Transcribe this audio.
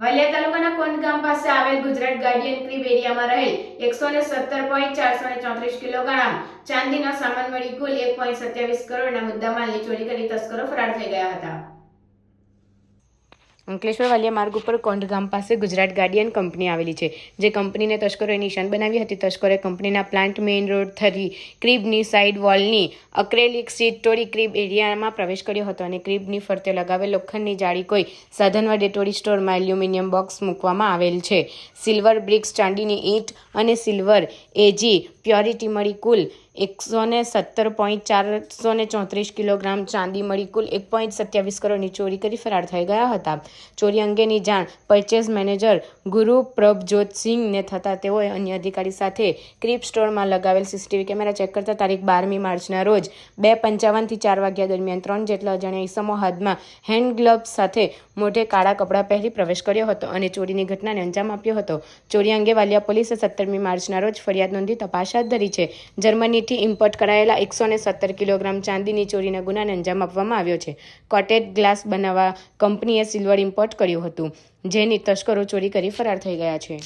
વાલિયા તાલુકાના કોંડ ગામ પાસે આવેલ ગુજરાત ગાર્ડિયન ક્રીબ એરિયામાં રહેલ એકસો ને સત્તર પોઈન્ટ ચારસો ને ચોત્રીસ કિલોગ્રામ ચાંદીનો સામાન મળી કુલ એક પોઈન્ટ સત્યાવીસ કરોડના મુદ્દામાલની ચોરી કરી તસ્કરો ફરાર થઈ ગયા હતા. અંકલેશ્વર વાલિયા માર્ગ ઉપર કોંઢ ગામ પાસે ગુજરાત ગાર્ડિયન કંપની આવેલી છે. જે કંપનીને તસ્કરોએ નિશાન બનાવી હતી. તસ્કરોએ કંપનીના પ્લાન્ટ મેઇન રોડ થરી ક્રીબની સાઇડ વોલની અક્રેલિક સીટ તોડી ક્રીબ એરિયામાં પ્રવેશ કર્યો હતો અને ક્રીબની ફરતે લગાવેલ લોખંડની જાળી કોઈ સાધન વડે તોડી સ્ટોરમાં એલ્યુમિનિયમ બોક્સ મૂકવામાં આવેલ છે. સિલ્વર બ્રિક્સ, ચાંદીની ઈંટ અને સિલ્વર એજી પ્યોરિટી મળી કુલ એકસો ને સત્તર પોઈન્ટ ચારસો ને ચોત્રીસ કિલોગ્રામ ચાંદી મળી કુલ એક પોઈન્ટ સત્યાવીસ કરોડની ચોરી કરી ફરાર થઈ ગયા હતા. ચોરી અંગેની જાણ પરચેઝ મેનેજર ગુરુ પ્રભજોત સિંહને થતાં તેઓએ અન્ય અધિકારી સાથે ક્રીપ સ્ટોરમાં લગાવેલ સીસીટીવી કેમેરા ચેક કરતા તારીખ બારમી માર્ચના રોજ બે પંચાવનથી ચાર વાગ્યા દરમિયાન ત્રણ જેટલા અજાણ્યા ઈસમો હાથમાં હેન્ડ ગ્લવ્સ સાથે મોઢે કાળા કપડાં પહેરી પ્રવેશ કર્યો હતો અને ચોરીની ઘટનાને અંજામ આપ્યો હતો. ચોરી અંગે વાલિયા પોલીસે સત્તરમી માર્ચના રોજ ફરિયાદ નોંધી તપાસ હાથ ધરી છે. જર્મનીથી ઇમ્પોર્ટ કરાયેલા એકસો ને સત્તર કિલોગ્રામ ચાંદીની ચોરીના ગુનાને અંજામ આપવામાં આવ્યો છે. કોટેડ ગ્લાસ બનાવવા કંપનીએ સિલ્વર ઇમ્પોર્ટ કર્યું હતું જેની તસ્કરો ચોરી કરી ફરાર થઈ ગયા છે.